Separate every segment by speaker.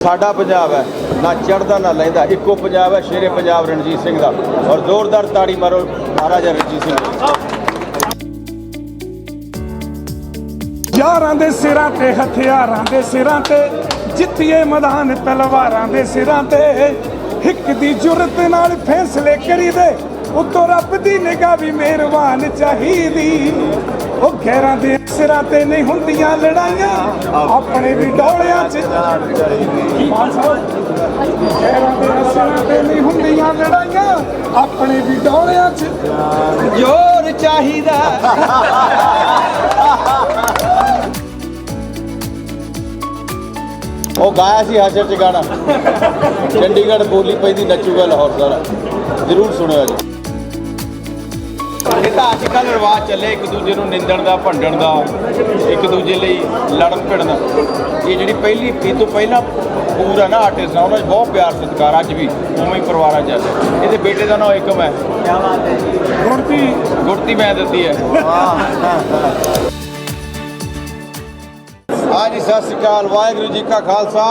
Speaker 1: ਸਾਡਾ ਪੰਜਾਬ ਹੈ, ਨਾ ਚੜਦਾ ਨਾ ਲੈਂਦਾ, ਇੱਕੋ ਪੰਜਾਬ ਹੈ, ਸ਼ੇਰੇ ਪੰਜਾਬ ਰਣਜੀਤ ਸਿੰਘ ਦਾ। ਔਰ ਜ਼ੋਰਦਾਰ ਤਾੜੀ ਮਾਰੋ ਮਹਾਰਾਜਾ ਰਣਜੀਤ ਸਿੰਘ
Speaker 2: ਯਾਰਾਂ ਦੇ ਸਿਰਾਂ ਤੇ, ਹਥਿਆਰਾਂ ਦੇ ਸਿਰਾਂ ਤੇ, ਜਿੱਤੀਏ ਮੈਦਾਨ ਤਲਵਾਰਾਂ ਦੇ ਸਿਰਾਂ ਤੇ। ਹਿੱਕ ਦੀ ਜੁਰਤ ਨਾਲ ਫੈਸਲੇ ਕਰੀਦੇ ਉਤੋਂ ਰੱਬ ਦੀ ਨਿਗਾਹ ਵੀ ਮਿਹਰਬਾਨ ਚਾਹੀਦੀ। ਉਹ ਘੇਰਾਂ ਦੇ ਸਿਰਾਂ ਤੇ ਨਹੀਂ ਹੁੰਦੀਆਂ ਲੜਾਈਆਂ ਆਪਣੇ ਵੀ ਡੋਲਿਆਂ 'ਚ ਮਾਨ ਸਾਹਿਬ, ਘੇਰਾਂ ਦੇ ਸਿਰਾਂ ਤੇ ਨਹੀਂ ਹੁੰਦੀਆਂ ਲੜਾਈਆਂ ਆਪਣੇ ਵੀ ਡੋਲਿਆਂ 'ਚ
Speaker 1: ਜ਼ੋਰ ਚਾਹੀਦਾ। ਉਹ ਗਾਇਆ ਸੀ ਹਾਜ਼ਰ ਚ ਗਾਣਾ। ਚੰਡੀਗੜ੍ਹ ਬੋਲੀ ਪੈਂਦੀ ਨੱਚੂਗਾ ਲਾਹੌਰ ਸਾਰਾ। ਜ਼ਰੂਰ ਸੁਣਿਓ ਜੀ ਇਹ ਤਾਂ ਅੱਜ ਕੱਲ੍ਹ ਰਿਵਾਜ ਚੱਲੇ ਇੱਕ ਦੂਜੇ ਨੂੰ ਨਿੰਦਣ ਦਾ ਭੰਡਣ ਦਾ ਇੱਕ ਦੂਜੇ ਲਈ ਲੜਨ ਭਿੜਨ ਇਹ ਜਿਹੜੀ ਪਹਿਲੀ ਇਹ ਤੋਂ ਪਹਿਲਾਂ ਪੂਰਾ ਨਾ ਆਰਟਿਸਟ ਆ ਉਹਨਾਂ 'ਚ ਬਹੁਤ ਪਿਆਰ ਸਤਿਕਾਰ ਅੱਜ ਵੀ ਉਵੇਂ ਹੀ ਪਰਿਵਾਰਾਂ 'ਚ ਹੈ। ਇਹਦੇ ਬੇਟੇ ਦਾ ਨਾਮ ਏਕਮ ਹੈ।
Speaker 2: ਗੁਰਤੀ
Speaker 1: ਗੁਰਤੀ ਮੈਂ ਦਿੱਤੀ ਹੈ। ਹਾਂਜੀ ਸਤਿ ਸ਼੍ਰੀ ਅਕਾਲ। ਵਾਹਿਗੁਰੂ ਜੀ ਕਾ ਖਾਲਸਾ।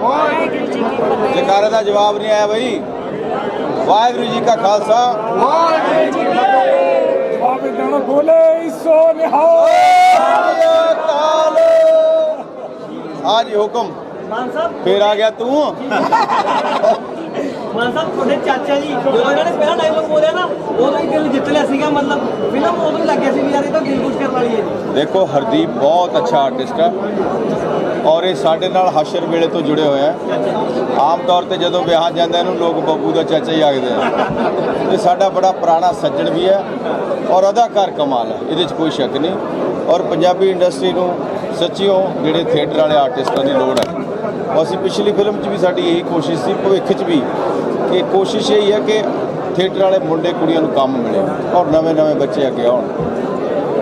Speaker 3: ਵਾਹਿਗੁਰੂ ਜੀ ਕੀ ਫਤਿਹ।
Speaker 1: ਜਕਾਰੇ ਦਾ ਜਵਾਬ ਨਹੀਂ ਆਇਆ ਬਈ। ਵਾਹਿਗੁਰੂ ਜੀ ਕਾ ਖਾਲਸਾ।
Speaker 3: ਵਾਹਿਗੁਰੂ ਜੀ ਕੀ ਫਤਿਹ।
Speaker 2: ਜਣ ਬੋਲੇ ਸੋ ਨਿਹਾਲ।
Speaker 1: ਹਾਂਜੀ ਹੁਕਮ।
Speaker 4: ਮਾਨ ਸਾਹਿਬ
Speaker 1: ਫੇਰ ਆ ਗਿਆ ਤੂੰ।
Speaker 4: ਮਾਨ ਸਾਹਿਬ ਤੁਹਾਡੇ ਚਾਚਾ ਜੀ ਜਦੋਂ ਇਹਨਾਂ ਨੇ ਪਹਿਲਾ ਡਾਇਲੋਗ ਬੋਲਿਆ ਨਾ ਉਦੋਂ ਹੀ ਦਿਲ ਜਿੱਤ ਲਿਆ ਸੀਗਾ ਮਤਲਬ ਫਿਲਮ ਉਦੋਂ ਹੀ ਲੱਗਿਆ ਸੀ ਵੀ ਯਾਰ ਇਹ ਤਾਂ ਦਿਲ ਖੁਸ਼ ਕਰਨ ਵਾਲੀ ਹੈ। ਜੀ
Speaker 1: ਦੇਖੋ ਹਰਦੀਪ ਬਹੁਤ ਅੱਛਾ ਆਰਟਿਸਟ ਹੈ ਔਰ ਇਹ ਸਾਡੇ ਨਾਲ ਹਸ਼ਰ ਵੇਲੇ ਤੋਂ ਜੁੜੇ ਹੋਏ ਆ। ਆਮ ਤੌਰ ਤੇ ਜਦੋਂ ਵਿਆਹ ਜਾਂਦਾ ਇਹਨੂੰ ਲੋਕ ਬੱਬੂ ਦਾ ਚਾਚਾ ਹੀ ਆਖਦੇ ਆ। ਇਹ ਸਾਡਾ ਬੜਾ ਪੁਰਾਣਾ ਸੱਜਣ ਵੀ ਹੈ ਔਰ ਅਦਾਕਾਰ ਕਮਾਲ ਹੈ, ਇਹਦੇ 'ਚ ਕੋਈ ਸ਼ੱਕ ਨਹੀਂ। ਔਰ ਪੰਜਾਬੀ ਇੰਡਸਟਰੀ ਨੂੰ ਸੱਚੀਓ ਜਿਹੜੇ ਥੀਏਟਰ ਵਾਲੇ ਆਰਟਿਸਟਾਂ ਦੀ ਲੋੜ ਹੈ। ਔਰ ਅਸੀਂ ਪਿਛਲੀ ਫਿਲਮ 'ਚ ਵੀ ਸਾਡੀ ਇਹੀ ਕੋਸ਼ਿਸ਼ ਸੀ, ਭਵਿੱਖ 'ਚ ਵੀ ਕਿ ਕੋਸ਼ਿਸ਼ ਇਹ ਹੈ ਕਿ ਥੀਏਟਰ ਵਾਲੇ ਮੁੰਡੇ ਕੁੜੀਆਂ ਨੂੰ ਕੰਮ ਮਿਲੇ ਔਰ ਨਵੇਂ ਨਵੇਂ ਬੱਚੇ ਅੱਗੇ ਆਉਣ,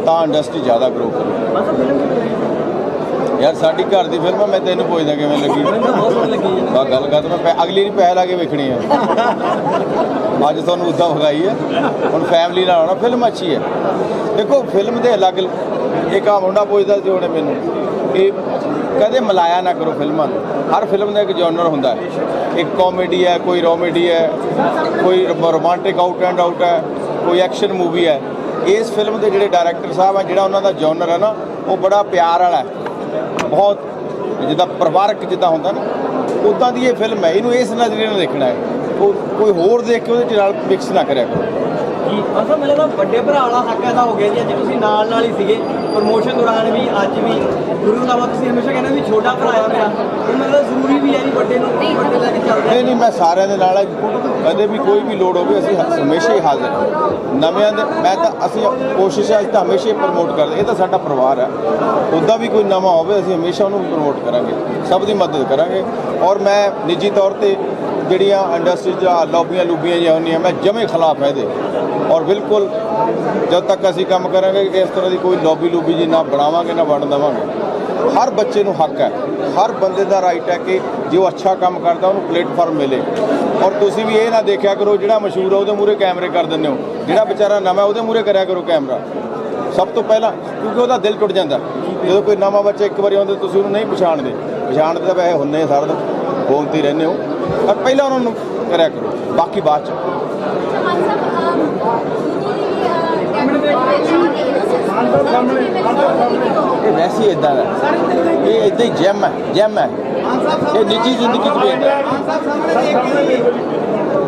Speaker 1: ਤਾਂ ਇੰਡਸਟਰੀ ਜ਼ਿਆਦਾ ਗਰੋ ਕਰੇ
Speaker 4: ਮਾਨ ਸਾਹਿਬ ਫਿਲਮ ਕਿਵੇਂ ਲੱਗੀ
Speaker 1: ਯਾਰ ਸਾਡੀ ਘਰ ਦੀ ਫਿਲਮ ਆ ਮੈਂ ਤੈਨੂੰ ਪੁੱਛਦਾ ਕਿਵੇਂ ਲੱਗੀ।
Speaker 4: ਬਹੁਤ ਸੋਹਣੀ ਲੱਗੀ ਜੀ
Speaker 1: ਬਾ ਗੱਲ ਕਰ ਮੈਂ ਪੈ- ਅਗਲੀ ਵਾਰੀ ਪੈਸੇ ਲਾ ਕੇ ਵੇਖਣੀ ਹੈ ਅੱਜ ਤੁਹਾਨੂੰ ਉਦਾਂ ਵਿਖਾਈ ਹੈ ਹੁਣ ਫੈਮਿਲੀ ਨਾਲ ਆਉਣਾ ਫਿਲਮ ਅੱਛੀ ਹੈ ਦੇਖੋ ਫਿਲਮ ਦੇ ਅਲੱਗ ਇੱਕ ਆ ਮੁੰਡਾ ਪੁੱਛਦਾ ਸੀ ਉਹਨੇ ਮੈਨੂੰ ਕਿ ਕਦੇ ਮਲਾਇਆ ਨਾ ਕਰੋ ਫਿਲਮਾਂ ਨੂੰ। ਹਰ ਫਿਲਮ ਦਾ ਇੱਕ ਜਨਰ ਹੁੰਦਾ ਹੈ। ਇੱਕ ਕਾਮੇਡੀ ਹੈ ਕੋਈ ਰੋਮੇਡੀ ਹੈ ਕੋਈ ਰੋਮਾਂਟਿਕ ਆਊਟ ਐਂਡ ਆਊਟ ਹੈ ਕੋਈ ਐਕਸ਼ਨ ਮੂਵੀ ਹੈ। ਇਸ ਫਿਲਮ ਦੇ ਜਿਹੜੇ ਡਾਇਰੈਕਟਰ ਸਾਹਿਬ ਆ ਜਿਹੜਾ ਉਹਨਾਂ ਦਾ ਜਨਰ ਹੈ ਨਾ ਉਹ ਬੜਾ ਪਿਆਰ ਵਾਲਾ ਹੈ। ਬਹੁਤ ਜਿੱਦਾਂ ਪਰਿਵਾਰਕ ਜਿੱਦਾਂ ਹੁੰਦਾ ਨਾ ਉਦਾਂ ਦੀ ਇਹ ਫਿਲਮ ਹੈ। ਇਹਨੂੰ ਇਸ ਨਜ਼ਰੀਏ ਨਾਲ ਦੇਖਣਾ ਹੈ। ਕੋ- ਕੋਈ ਹੋਰ ਦੇਖ ਕੇ ਉਹਦੇ ਨਾਲ ਮਿਕਸ ਨਾ ਕਰਿਆ ਕਰੋ।
Speaker 4: ਜੀ ਸਾਹਿਬ ਮੈਨੂੰ ਤਾਂ ਵੱਡੇ ਭਰਾ ਵਾਲਾ ਹੱਕ ਐਦਾ ਹੋ ਗਿਆ ਜੀ ਅੱਜ ਤੁਸੀਂ ਨਾਲ ਨਾਲ ਹੀ ਸੀਗੇ। ਪ੍ਰਮੋਸ਼ਨ ਦੌਰਾਨ ਵੀ ਅੱਜ ਵੀ। ਗੁਰੂ ਦਾ ਤੁਸੀਂ ਹਮੇਸ਼ਾ ਕਹਿੰਦੇ ਵੀ ਛੋਟਾ ਭਰਾ ਆ ਮੇਰਾ। ਇਹ ਮਤਲਬ ਜ਼ਰੂਰੀ ਵੀ ਹੈ ਵੀ ਵੱਡੇ ਨੂੰ ਵੱਡੇ ਲੈ ਕੇ ਚੱਲਦੇ
Speaker 1: ਨਹੀਂ ਨਹੀਂ ਮੈਂ ਸਾਰਿਆਂ ਦੇ ਨਾਲ ਹਾਂ। ਕਦੇ ਵੀ ਕੋਈ ਵੀ ਲੋੜ ਹੋਵੇ ਅਸੀਂ ਹਮੇਸ਼ਾ ਹੀ ਹਾਜ਼ਰ ਹਾਂ। ਨਵਿਆਂ ਦੇ ਮੈਂ ਤਾਂ ਅਸੀਂ ਕੋਸ਼ਿਸ਼ ਹੈ ਅਸੀਂ ਤਾਂ ਹਮੇਸ਼ਾ ਹੀ ਪ੍ਰਮੋਟ ਕਰਦੇ। ਇਹ ਤਾਂ ਸਾਡਾ ਪਰਿਵਾਰ ਹੈ ਉੱਦਾਂ ਵੀ ਕੋਈ ਨਵਾਂ ਹੋਵੇ ਅਸੀਂ ਹਮੇਸ਼ਾ ਉਹਨੂੰ ਪ੍ਰਮੋਟ ਕਰਾਂਗੇ। ਸਭ ਦੀ ਮਦਦ ਕਰਾਂਗੇ। ਔਰ ਮੈਂ ਨਿੱਜੀ ਤੌਰ ਤੇ ਜਿਹੜੀਆਂ ਇੰਡਸਟਰੀ 'ਚ ਆਹ ਲੌਬੀਆਂ ਲੁਬੀਆਂ ਜਿਹੀਆਂ ਹੁੰਦੀਆਂ ਮੈਂ ਜਮੇ ਖਿਲਾਫ ਹੈ ਇਹਦੇ। ਔਰ ਬਿਲਕੁਲ ਜਦ ਤੱਕ ਅਸੀਂ ਕੰਮ ਕਰਾਂਗੇ ਕਿ ਇਸ ਤਰ੍ਹਾਂ ਦੀ ਕੋਈ ਲੌਬੀ ਲੂਬੀ ਜੀ ਨਾ ਬਣਾਵਾਂਗੇ, ਨਾ ਵੰਡ ਦੇਵਾਂਗੇ। ਹਰ ਬੱਚੇ ਨੂੰ ਹੱਕ ਹੈ। ਹਰ ਬੰਦੇ ਦਾ ਰਾਈਟ ਹੈ ਕਿ ਜੇ ਉਹ ਅੱਛਾ ਕੰਮ ਕਰਦਾ, ਉਹਨੂੰ ਪਲੇਟਫਾਰਮ ਮਿਲੇ। ਔਰ ਤੁਸੀਂ ਵੀ ਇਹ ਨਾ ਦੇਖਿਆ ਕਰੋ, ਜਿਹੜਾ ਮਸ਼ਹੂਰ ਹੈ ਉਹਦੇ ਮੂਹਰੇ ਕੈਮਰੇ ਕਰ ਦਿੰਦੇ ਹੋ। ਜਿਹੜਾ ਵਿਚਾਰਾ ਨਵਾਂ ਉਹਦੇ ਮੂਹਰੇ ਕਰਿਆ ਕਰੋ ਕੈਮਰਾ। ਸਭ ਤੋਂ ਪਹਿਲਾਂ, ਕਿਉਂਕਿ ਉਹਦਾ ਦਿਲ ਟੁੱਟ ਜਾਂਦਾ। ਜਦੋਂ ਕੋਈ ਨਵਾਂ ਬੱਚਾ ਇੱਕ ਵਾਰੀ ਆਉਂਦਾ, ਤੁਸੀਂ ਉਹਨੂੰ ਨਹੀਂ ਪਛਾਣਦੇ। ਪਛਾਣਦੇ ਤਾਂ ਵੈਸੇ ਹੁੰਨੇ ਆ, ਸਾਰਾ ਦਿਨ ਬੋਲਦੇ ਹੀ ਰਹਿੰਦੇ ਹੋ। ਪਰ ਪਹਿਲਾਂ ਉਹਨਾਂ ਨੂੰ ਕਰਿਆ ਕਰੋ। ਬਾਕੀ ਬਾਅਦ ਚ। ਇਹ ਵੈਸੇ ਹੀ ਇਦਾਂ ਦਾ। ਇਹ ਇਦਾਂ ਹੀ ਜੈਮ ਹੈ ਜੈਮ ਹੈ। ਇਹ ਨਿੱਜੀ ਜ਼ਿੰਦਗੀ ਚ ਵੀ ਏਦਾਂ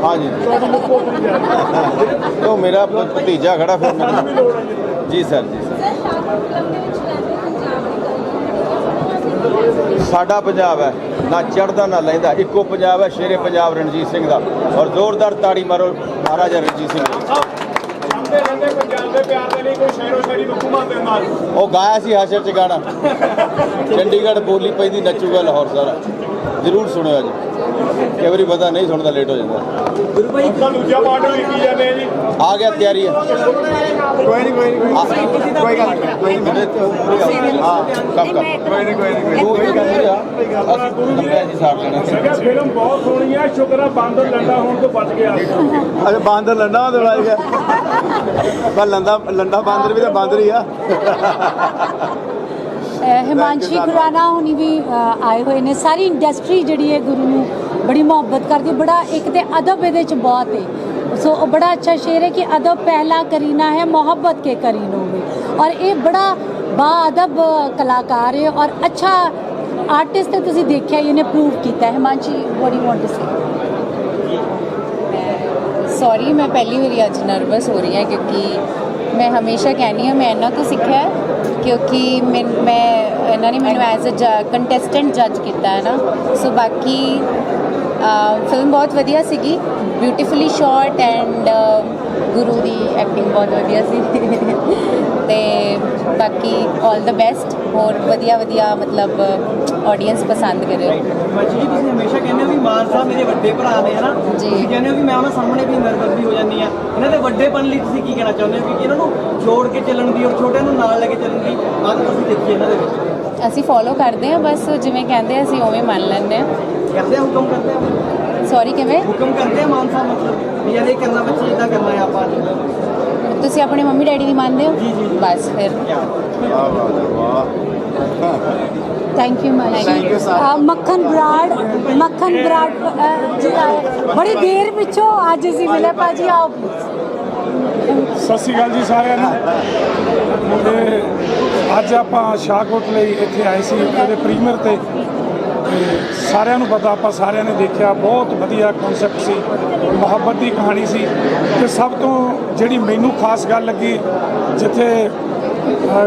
Speaker 1: ਹਾਂਜੀ। ਉਹ ਮੇਰਾ ਭ- ਭਤੀਜਾ ਖੜਾ ਫਿਰ ਜੀ ਸਰ ਜੀ ਸਰ। ਸਾਡਾ ਪੰਜਾਬ ਹੈ ਨਾ ਚੜਦਾ ਨਾ ਲੈਂਦਾ। ਇੱਕੋ ਪੰਜਾਬ ਹੈ ਸ਼ੇਰੇ ਪੰਜਾਬ ਰਣਜੀਤ ਸਿੰਘ ਦਾ। ਔਰ ਜ਼ੋਰਦਾਰ ਤਾੜੀ ਮਾਰੋ ਮਹਾਰਾਜਾ ਰਣਜੀਤ ਸਿੰਘ ਉਹ ਗਾਇਆ ਸੀ ਹਾਜ਼ਰ ਚ ਗਾਣਾ। ਚੰਡੀਗੜ੍ਹ ਬੋਲੀ ਪੈਂਦੀ ਨੱਚੂਗਾ ਲਾਹੌਰ ਸਾਰਾ। ਜ਼ਰੂਰ ਸੁਣਿਓ ਜੀ ਕਈ ਵਾਰੀ ਪਤਾ ਨਹੀਂ ਸੁਣਦਾ ਲੇਟ ਹੋ ਜਾਂਦਾ।
Speaker 4: ਗੁਰੂ ਭਾਈ
Speaker 2: ਤਾਂ ਦੂਜਾ ਪਾਰਟ ਵੀ ਕੀ ਜਾਂਦੇ ਆ ਜੀ?
Speaker 1: ਆ ਗਿਆ ਤਿਆਰੀ। ਹੈ
Speaker 2: ਕੋਈ ਨਹੀਂ ਕੋਈ ਨਹੀਂ
Speaker 4: ਤਾਂ
Speaker 2: ਕੋਈ ਗੱਲ ਨਹੀਂ ਕੋਈ ਨਹੀਂ।
Speaker 1: ਹਾਂ ਕੰਮ ਕਰ
Speaker 2: ਕੋਈ ਨਹੀਂ ਕੋਈ ਨਹੀਂ
Speaker 1: ਤੂੰ ਇਹ ਕਹਿੰਦੀ ਆ ਅਸੀਂ ਲੰਬਿਆ ਜੀ ਸਾਰ ਲੈਣਾ
Speaker 2: ਕਿਹਾ ਫਿਲਮ ਬਹੁਤ ਸੋਹਣੀ ਹੈ ਸ਼ੁਕਰ ਆ ਬਾਂਦਰ ਲੰਡਾ ਹੋਣ ਤੋਂ ਬਚ ਗਿਆ।
Speaker 5: ਅਰੇ ਬਾਂਦਰ ਲੰਡਾ ਉਹਦੇ ਵਾਲਾ ਗਿਆ। ਪਰ ਲੰਦਾ ਲੰਡਾ ਬਾਂਦਰ ਵੀ ਤਾਂ ਬਾਂਦਰ ਹੀ ਆ।
Speaker 6: ਹਿਮਾਂਸ਼ੀ ਖੁਰਾਨਾ ਹੁਣੀ ਵੀ ਆਏ ਹੋਏ ਨੇ। ਸਾਰੀ ਇੰਡਸਟਰੀ ਜਿਹੜੀ ਹੈ ਗੁਰੂ ਨੂੰ ਬੜੀ ਮੁਹੱਬਤ ਕਰਦੀ ਹੈ ਬੜਾ ਇੱਕ ਤੇ ਅਦਬ ਇਹਦੇ ਚ ਬਹੁਤ ਹੈ ਸੋ ਉਹ ਬੜਾ ਅੱਛਾ ਸ਼ੇਰ ਹੈ ਕਿ ਅਦਬ ਪਹਿਲਾ ਕਰੀਨਾ ਹੈ ਮੁਹੱਬਤ ਕੇ ਕਰੀਨੋ में ਔਰ ਇਹ ਬੜਾ ਬਾਅਦਬ ਕਲਾਕਾਰ ਹੈ ਔਰ ਅੱਛਾ ਆਰਟਿਸਟ ਹੈ ਤੁਸੀਂ ਦੇਖਿਆ ਇਹਨੇ ਪ੍ਰੂਵ ਕੀਤਾ। ਹੈ Himanshi what you want to say
Speaker 7: sorry ਮੈਂ ਪਹਿਲੀ ਵਾਰੀ ਅੱਜ ਨਰਵਸ ਹੋ ਰਹੀ ਹਾਂ ਕਿਉਂਕਿ ਮੈਂ ਹਮੇਸ਼ਾ ਕਹਿੰਦੀ ਹਾਂ ਮੈਂ ਇਹਨਾਂ ਤੋਂ ਸਿੱਖਿਆ ਕਿਉਂਕਿ ਮੈਂ ਮੈਂ ਇਹਨਾਂ ਨੇ ਮੈਨੂੰ ਐਜ਼ ਅ ਕੰਟੈਸਟੈਂਟ ਜੱਜ ਕੀਤਾ ਹੈ ਨਾ। ਸੋ ਬਾਕੀ ਫਿਲਮ ਬਹੁਤ ਵਧੀਆ ਸੀਗੀ। ਬਿਊਟੀਫੁਲੀ ਸ਼ਾਟ ਐਂਡ ਗੁਰੂ ਦੀ ਐਕਟਿੰਗ ਬਹੁਤ ਵਧੀਆ ਸੀ। ਤੇ ਬਾਕੀ 올 ਦਾ ਬੈਸਟ ਹੋਰ ਵਧੀਆ ਵਧੀਆ ਮਤਲਬ ਆਡੀਅੰਸ ਪਸੰਦ ਕਰੇ
Speaker 4: ਜੀ ਤੁਸੀਂ ਹਮੇਸ਼ਾ ਕਹਿੰਦੇ ਹੋ ਵੀ ਮਾਨ ਸਾਹਿਬ ਮੇਰੇ ਵੱਡੇ ਭਰਾ ਨੇ ਹਨਾ? ਤੁਸੀਂ ਕਹਿੰਦੇ ਹੋ ਵੀ ਮੈਂ ਉਹਨਾਂ ਸਾਹਮਣੇ ਵੀ ਨਰਵਸ ਵੀ ਹੋ ਜਾਂਦੀ ਆ ਇਹਨਾਂ ਦੇ ਵੱਡੇਪਨ ਲਈ ਤੁਸੀਂ ਕੀ ਕਹਿਣਾ ਚਾਹੁੰਦੇ ਹੋ? ਕਿ ਇਹਨਾਂ ਨੂੰ ਜੋੜ ਕੇ ਚੱਲਣ ਦੀ ਔਰ ਛੋਟਿਆਂ ਨੂੰ ਨਾਲ ਲੈ ਕੇ ਚੱਲਣ ਦੀ ਆਦਤ ਤੁਸੀਂ ਦੇਖੀ ਇਹਨਾਂ ਦੇ ਵਿੱਚ।
Speaker 7: ਅਸੀਂ ਫੋਲੋ ਕਰਦੇ ਹਾਂ ਬਸ ਜਿਵੇਂ ਕਹਿੰਦੇ ਆ, ਅਸੀਂ ਉਵੇਂ ਮੰਨ ਲੈਂਦੇ ਹਾਂ।
Speaker 4: ਕਰਦੇ ਆ ਹੁਕਮ ਕਰਦੇ ਆ?
Speaker 7: ਸੌਰੀ ਕਿਵੇਂ?
Speaker 4: ਹੁਕਮ ਕਰਦੇ ਆ ਮਾਨ ਸਾਹਿਬ ਮਤਲਬ ਵੀ ਯਾਰ ਇਹ ਕਰਨਾ ਬੱਚੇ ਇਦਾਂ ਕਰਨਾ ਹੈ ਆਪਾਂ
Speaker 7: ਤੁਸੀਂ ਆਪਣੇ ਮੰਮੀ ਡੈਡੀ ਦੀ ਮੰਨਦੇ ਹੋ?
Speaker 4: ਜੀ, ਜੀ, ਜੀ।
Speaker 7: ਬਸ ਫਿਰ।
Speaker 5: ਵਾਹ ਵਾਹ ਵਾਹ।
Speaker 6: Thank you
Speaker 5: Thank you, sir.
Speaker 6: Makhan Brar Makhan Brar ਅਹ, ਜੀ ਆਏ ਬੜੀ ਦੇਰ ਪਿੱਛੋਂ ਅੱਜ ਅਸੀਂ ਮਿਲੇ ਭਾਜੀ ਆਓ।
Speaker 2: ਸਤਿ ਸ਼੍ਰੀ ਅਕਾਲ ਜੀ ਸਾਰਿਆਂ ਨੂੰ। ਤੇ ਅੱਜ ਆਪਾਂ ਸ਼ਾਹਕੋਟ ਲਈ ਇੱਥੇ ਆਏ ਸੀ ਇਹਦੇ ਪ੍ਰੀਮੀਅਰ ਤੇ। ਸਾਰਿਆਂ ਨੂੰ ਪਤਾ ਆਪਾਂ ਸਾਰਿਆਂ ਨੇ ਦੇਖਿਆ ਬਹੁਤ ਵਧੀਆ ਕਨਸੈਪਟ ਸੀ ਮੁਹੱਬਤ ਦੀ ਕਹਾਣੀ ਸੀ। ਤੇ ਸਭ ਤੋਂ ਜਿਹੜੀ ਮੈਨੂੰ ਖਾਸ ਗੱਲ ਲੱਗੀ ਜਿੱਥੇ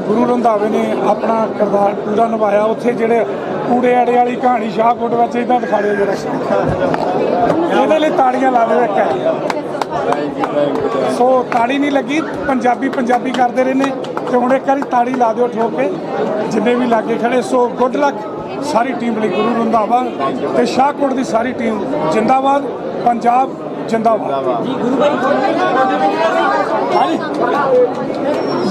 Speaker 2: ਗੁਰੂ ਰੰਧਾਵੇ ਨੇ ਆਪਣਾ ਕਿਰਦਾਰ ਪੂਰਾ ਨਿਭਾਇਆ ਉੱਥੇ ਜਿਹੜੇ ਕੂੜੇ ਆੜੇ ਵਾਲੀ ਕਹਾਣੀ ਸ਼ਾਹਕੋਟ ਵਿੱਚ ਇਦਾਂ ਦਿਖਾ ਦਿਓ ਜਰਾ। ਇਹਦੇ ਲਈ ਤਾੜੀਆਂ ਲਾ ਦਿਓ ਇੱਕ। ਸੋ ਤਾੜੀ ਨਹੀਂ ਲੱਗੀ ਪੰਜਾਬੀ ਪੰਜਾਬੀ ਕਰਦੇ ਰਹੇ ਨੇ ਤੇ ਹੁਣ ਇੱਕ ਵਾਰੀ ਤਾੜੀ ਲਾ ਦਿਓ ਠੋਕ ਕੇ। ਜਿੰਨੇ ਵੀ ਲਾਗੇ ਖੜੇ, ਸੋ ਗੁੱਡ ਲੱਕ ਸਾਰੀ ਟੀਮ ਲਈ, ਗੁਰੂ ਰੰਧਾਵਾ ਤੇ ਸ਼ਾਹਕੋਟ ਦੀ ਸਾਰੀ ਟੀਮ ਜਿੰਦਾਬਾਦ, ਪੰਜਾਬ, ਜਿੰਦਾਬਾਦ।
Speaker 4: ਜੀ ਗੁਰੂ ਭਾਈ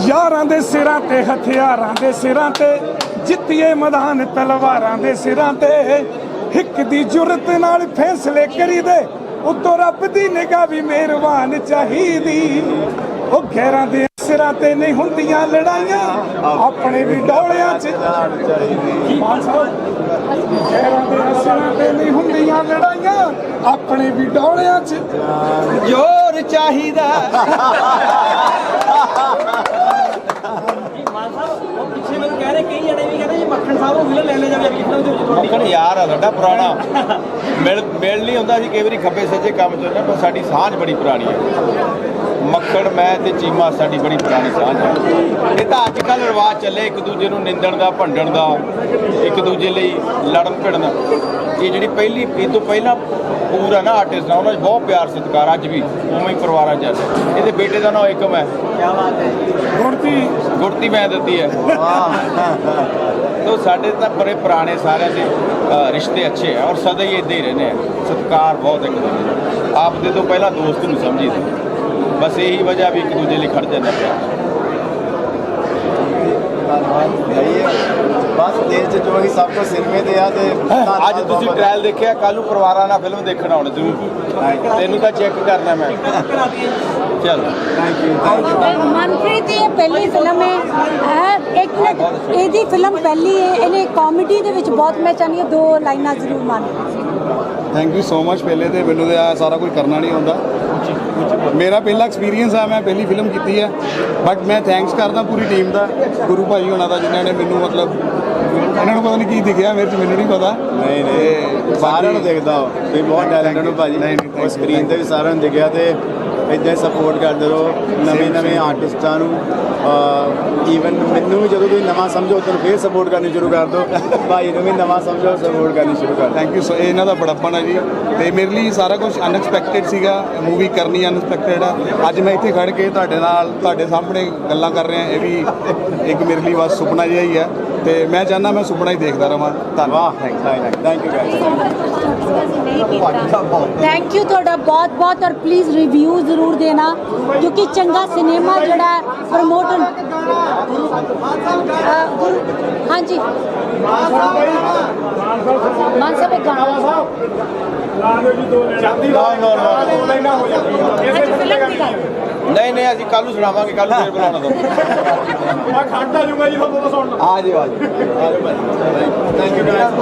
Speaker 2: ਯਾਰਾਂ ਦੇ ਸਿਰਾਂ ਤੇ ਹਥਿਆਰਾਂ ਦੇ ਸਿਰਾਂ ਤੇ, ਜਿੱਤੀਏ ਮੈਦਾਨ ਤਲਵਾਰਾਂ ਦੇ ਸਿਰਾਂ ਤੇ। ਹਿੱਕ ਦੀ ਜੁਰਤ ਨਾਲ ਫੈਸਲੇ ਕਰੀਦੇ, ਉਤੋਂ ਰੱਬ ਦੀ ਨਿਗਾਹ ਵੀ ਮਿਹਰਬਾਨ ਚਾਹੀਦੀ। ਉਹ ਘੇਰਾਂ ਦੇ ਸਿਰਾਂ ਤੇ ਨਹੀਂ ਹੁੰਦੀਆਂ ਲੜਾਈਆਂ, ਆਪਣੇ ਵੀ ਡੋਲਿਆਂ 'ਚ। ਮਾਨ ਦੇ ਸਿਰਾਂ ਤੇ ਨਹੀਂ ਹੁੰਦੀਆਂ ਲੜਾਈਆਂ, ਆਪਣੇ ਵੀ ਡੋਲਿਆਂ 'ਚ।
Speaker 1: ਜੋਰ ਚਾਹੀਦਾ
Speaker 4: ਜੀ ਮਾਨ ਸਾਹਿਬ ਉਹ ਪਿੱਛੇ ਮੈਨੂੰ ਕਹਿ ਰਹੇ ਕਈ ਜਣੇ ਵੀ ਕਹਿੰਦੇ ਜੀ ਮੱਖਣ ਸਾਹਿਬ ਨੂੰ ਵਿਲਨ ਲੈ ਲੈ ਜਾਵੇ ਅਗਲੀ ਦੇ
Speaker 1: ਮੱਖਣ ਯਾਰ ਆ ਸਾਡਾ ਪੁਰਾਣਾ। ਮਿਲ ਮਿਲ ਨਹੀਂ ਹੁੰਦਾ ਸੀ ਕਈ ਵਾਰੀ ਖੱਬੇ ਸੱਜੇ ਕੰਮ ਚ ਹੁੰਦਾ, ਪਰ ਸਾਡੀ ਸਾਂਝ ਬੜੀ ਪੁਰਾਣੀ ਹੈ। ਮੱਖਣ, ਮੈਂ ਤੇ ਚੀਮਾ, ਸਾਡੀ ਬੜੀ ਪੁਰਾਣੀ ਸਾਂਝ ਹੈ। ਇਹ ਤਾਂ ਅੱਜ ਕੱਲ ਰਿਵਾਜ ਚੱਲੇ ਇੱਕ ਦੂਜੇ ਨੂੰ ਨਿੰਦਣ ਦਾ, ਭੰਡਣ ਦਾ, ਇੱਕ ਦੂਜੇ ਲਈ ਲੜਨ ਭਿੜਨ ਇਹ ਜਿਹੜੀ ਪਹਿਲੀ, ਇਹ ਤੋਂ ਪਹਿਲਾਂ ਪੂਰਾ ਨਾ ਆਰਟਿਸਟ ਨਾਲ ਉਹਨਾਂ 'ਚ ਬਹੁਤ ਪਿਆਰ ਸਤਿਕਾਰ ਅੱਜ ਵੀ ਉਵੇਂ ਹੀ ਪਰਿਵਾਰਾਂ 'ਚ ਹੈ। ਇਹਦੇ ਬੇਟੇ ਦਾ ਨਾਮ ਏਕਮ ਹੈ
Speaker 4: ਕੀ ਬਾਤ ਹੈ ਜੀ।
Speaker 2: ਗੁਣਤੀ
Speaker 1: ਗੁੜਤੀ ਮੈਂ ਦਿੱਤੀ ਹੈ। ਤੋ ਸਾਡੇ ਤਾਂ ਬੜੇ ਪੁਰਾਣੇ ਸਾਰਿਆਂ ਦੇ ਅ, ਰਿਸ਼ਤੇ ਅੱਛੇ ਆ ਔਰ ਸਦਾ ਹੀ ਇਦਾਂ ਹੀ ਰਹਿੰਦੇ ਆ। ਸਤਿਕਾਰ ਬਹੁਤ ਇੱਕ ਦੂਜੇ ਦਾ ਆਪ ਦੇ ਤੋਂ ਪਹਿਲਾਂ ਦੋਸਤ ਨੂੰ ਸਮਝੀਦਾ ਬਸ ਇਹੀ ਵਜ੍ਹਾ ਵੀ ਇੱਕ ਦੂਜੇ ਲਈ ਖੜ ਜਾਂਦੇ ਪਿਆਰ
Speaker 5: ਬਸ ਦੇਸ਼ 'ਚ ਜੋ ਹੀ ਸਭ ਕੁਝ ਸਿਨੇਮੇ ਤੇ ਆ ਤੇ
Speaker 1: ਅੱਜ ਤੁਸੀਂ ਟ੍ਰਾਇਲ ਦੇਖਿਆ ਕੱਲ ਨੂੰ ਪਰਿਵਾਰਾਂ ਨਾਲ ਫਿਲਮ ਦੇਖਣ ਆਉਣ ਜ਼ਰੂਰ। ਤੈਨੂੰ ਤਾਂ ਚੈੱਕ ਕਰਨਾ ਮੈਂ। ਚਲ।
Speaker 5: Thank you thank you
Speaker 6: Manpreet ਦੀ ਇਹ ਪਹਿਲੀ ਫਿਲਮ ਹੈ। ਇਹ ਇੱਕ ਮਿੰਟ। ਇਹਦੀ ਫਿਲਮ ਪਹਿਲੀ ਹੈ। ਇਹਨੇ ਕਾਮੇਡੀ ਦੇ ਵਿੱਚ ਬਹੁਤ ਮੈਂ ਚਾਹੁੰਦੀ ਹਾਂ ਦੋ ਲਾਈਨਾਂ ਜ਼ਰੂਰ Manpreet
Speaker 8: thank you so much ਪਹਿਲੇ ਤੇ ਮੈਨੂੰ ਤੇ ਆ ਸਾਰਾ ਕੁਝ ਕਰਨਾ ਨਹੀਂ ਆਉਂਦਾ। ਮੇਰਾ ਪਹਿਲਾ ਐਕਸਪੀਰੀਅੰਸ ਆ ਮੈਂ ਪਹਿਲੀ ਫਿਲਮ ਕੀਤੀ ਹੈ। ਬਟ ਮੈਂ ਥੈਂਕਸ ਕਰਦਾ ਪੂਰੀ ਟੀਮ ਦਾ ਗੁਰੂ ਭਾਈ ਹੋਣਾ ਦਾ ਜਿਨ੍ਹਾਂ ਨੇ ਮੈਨੂੰ ਮਤਲਬ ਇਹਨਾਂ ਨੂੰ ਪਤਾ ਨਹੀਂ ਕੀ ਦਿਖਿਆ ਮੇਰੇ ਚ ਮੈਨੂੰ ਨਹੀਂ ਪਤਾ।
Speaker 5: ਨਹੀਂ ਨਹੀਂ। ਸਾਰਿਆਂ ਨੂੰ ਦੇਖਦਾ ਹੋ ਤੁਸੀਂ ਬਹੁਤ ਟੈਲੈਂਟਡ ਹੋ ਭਾਜੀ। ਉਹ ਸਕਰੀਨ ਤੇ ਵੀ ਸਾਰਿਆਂ ਨੂੰ ਦਿਖਿਆ ਤੇ ਇਦਾਂ ਸਪੋਰਟ ਕਰਦੇ ਰਹੋ। ਨਵੇਂ ਨਵੇਂ ਆਰਟਿਸਟਾਂ ਨੂੰ ਈਵਨ ਮੈਨੂੰ ਵੀ ਜਦੋਂ ਤੁਸੀਂ ਨਵਾਂ ਸਮਝੋ ਤੁਹਾਨੂੰ ਫੇਰ ਸਪੋਰਟ ਕਰਨੀ ਸ਼ੁਰੂ ਕਰ ਦਿਓ। ਭਾਈ ਨੂੰ ਵੀ ਨਵਾਂ ਸਮਝੋ ਸਪੋਰਟ ਕਰਨੀ ਸ਼ੁਰੂ ਕਰ
Speaker 8: ਥੈਂਕ ਯੂ ਸੋ ਇਹ ਇਹਨਾਂ ਦਾ ਬੜਾਪਣ ਹੈ ਜੀ। ਤੇ ਮੇਰੇ ਲਈ ਸਾਰਾ ਕੁਝ ਅਨਐਕਸਪੈਕਟਿਡ ਸੀਗਾ। ਮੂਵੀ ਕਰਨੀ ਅਨਐਕਸਪੈਕਟਿਡ ਆ। ਅੱਜ ਮੈਂ ਇੱਥੇ ਖੜ ਕੇ ਤੁਹਾਡੇ ਨਾਲ ਤੁਹਾਡੇ ਸਾਹਮਣੇ ਗੱਲਾਂ ਕਰ ਰਿਹਾ। ਇਹ ਵੀ ਇੱਕ ਮੇਰੇ ਲਈ ਬਸ ਸੁਪਨਾ ਜਿਹਾ ਹੀ ਹੈ ਤੇ ਮੈਂ ਚਾਹੁੰਦਾ ਮੈਂ ਸੁਪਨਾ ਹੀ ਦੇਖਦਾ ਰਵਾਂ। ਧੰਨਵਾਦ।
Speaker 5: Thank you guys
Speaker 6: thank you ਤੁਹਾਡਾ ਬਹੁਤ ਬਹੁਤ ਔਰ ਪਲੀਜ਼ ਰਿਵਿਊ ਜ਼ਰੂਰ ਦੇਣਾ ਕਿਉਂਕਿ ਚੰਗਾ ਸਿਨੇਮਾ ਜਿਹੜਾ ਪ੍ਰਮੋਟ ਹਾਂਜੀ। ਮਾਨ ਸਾਹਿਬ ਇੱਕ ਗਾਣਾ
Speaker 2: ਲਾ ਦਿਓ ਜੀ ਦੋ ਲੈਣਾ
Speaker 1: ਨੋ। ਨੋ ਨੋ
Speaker 6: ਫਿਲਮ ਦੀ ਗੱਲ।
Speaker 1: ਨਹੀਂ ਨਹੀਂ ਅਸੀਂ ਕੱਲ ਨੂੰ ਸੁਣਾਵਾਂਗੇ ਕੱਲ ਨੂੰ ਫੇਰ ਬੁਲਾਉਣਾ ਤੁਹਾਨੂੰ।
Speaker 9: ਮੈਂ ਖੰਡਾ ਜੂਗਾ ਜੀ ਤੁਹਾਨੂੰ ਸੁਣਨ
Speaker 1: ਆ ਜਿਓ ਆ ਜਿਓ ਆ ਜਿਓ ਭਾਈ
Speaker 5: ਥੈਂਕ ਯੂ ਗਾਇਸ